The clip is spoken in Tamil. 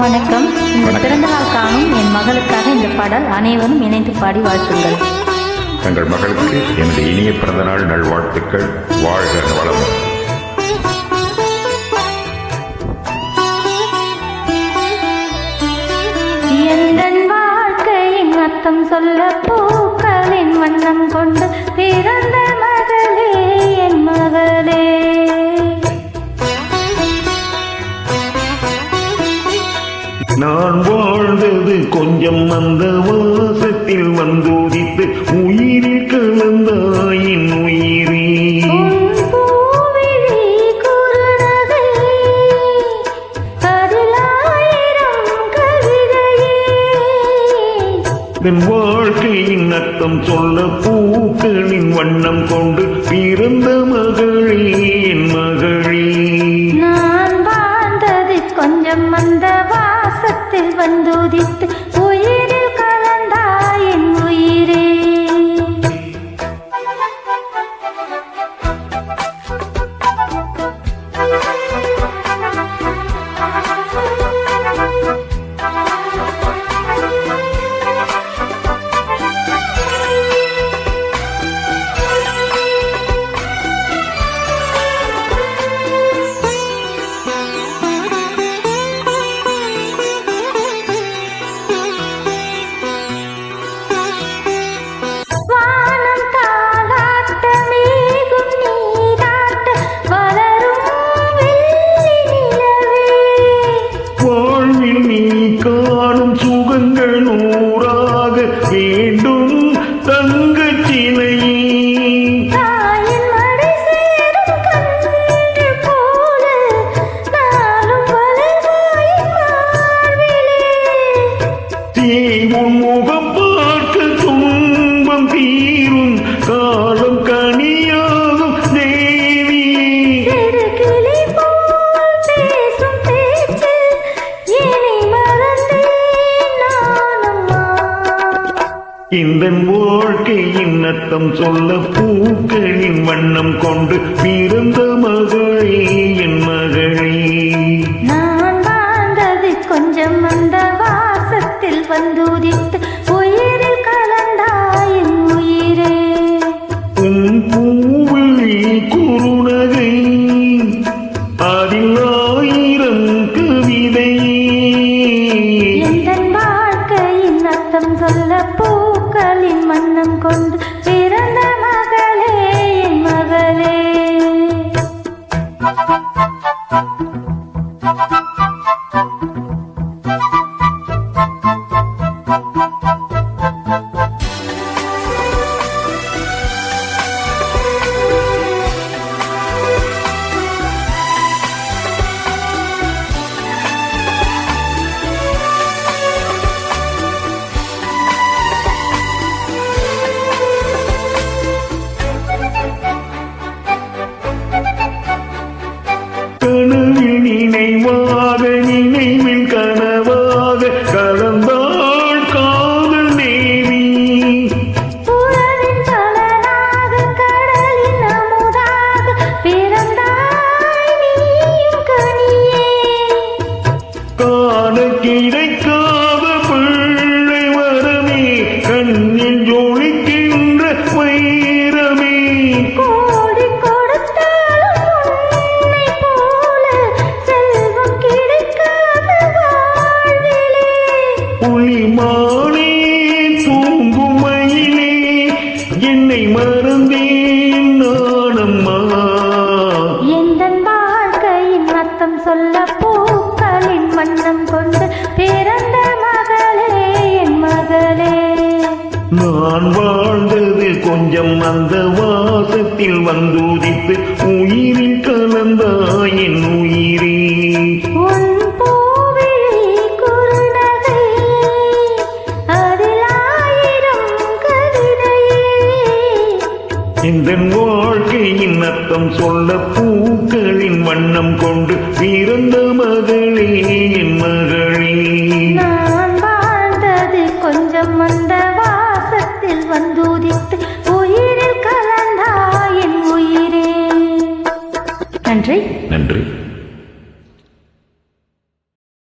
வணக்கம். இந்த பிறந்தநாள் காணும் என் மகளுக்காக இந்த பாடல் அனைவரும் இணைந்து பாடி வாழ்த்துங்கள். தங்கள் மகளுக்கு எனது இனிய பிறந்தநாள் நல்வாழ்த்துக்கள். வாழ்க வளமுடன். எந்தன் வாழ்க்கையின் அர்த்தம் சொல்ல பூக்களின் வண்ணம் கொண்டு பிறந்த நான் வாழ்ந்தது கொஞ்சம் அந்த வாசத்தில் வந்தோதித்து உயிரில் கலந்தாயின் உயிரே. என் வாழ்க்கையின் அர்த்தம் சொல்ல பூக்களின் வண்ணம் கொண்டு பிறந்த மகளே. வேண்டும் தங்கச் சிலையே தாயின் இந்த வாழ்க்கையின் அர்த்தம் சொல்ல பூக்களின் வண்ணம் கொண்டு பிறந்த மகளே என் மகளே. நான் வாழ்ந்தது கொஞ்சம் அந்த வாசத்தில் வந்துதித்து உயிரில் கலந்தாயின் உயிரே. உன் பூவிழி குறுநகை அதில் ஆயிரம் கவிதை. எந்தன் வாழ்க்கையின் அர்த்தம் சொல்ல பூக்களின் மன்னம் கொண்டு பிறந்த மகளே என் மகளே. காண கிடைக்காத பிள்ளை வரமே. கண்ணில் ஜொலிக்கின்ற வைரமே. புலிமானே தூங்கும் மயிலே. என்னை மறந்தேன் நானம்மா. எந்தன் வாழ்க்கையின் அர்த்தம் சொல்ல கொஞ்சம் அந்த வாசத்தில் வந்துதித்து உயிரில் கலந்தாயின் உயிரே. இந்த வாழ்க்கையின் அர்த்தம் சொல்ல பூக்களின் வண்ணம் கொண்டு பிறந்த மகளே என் மகளே. நான் வாழ்ந்தது கொஞ்சம் அந்த வாசத்தில் வந்துதித்து நன்றி.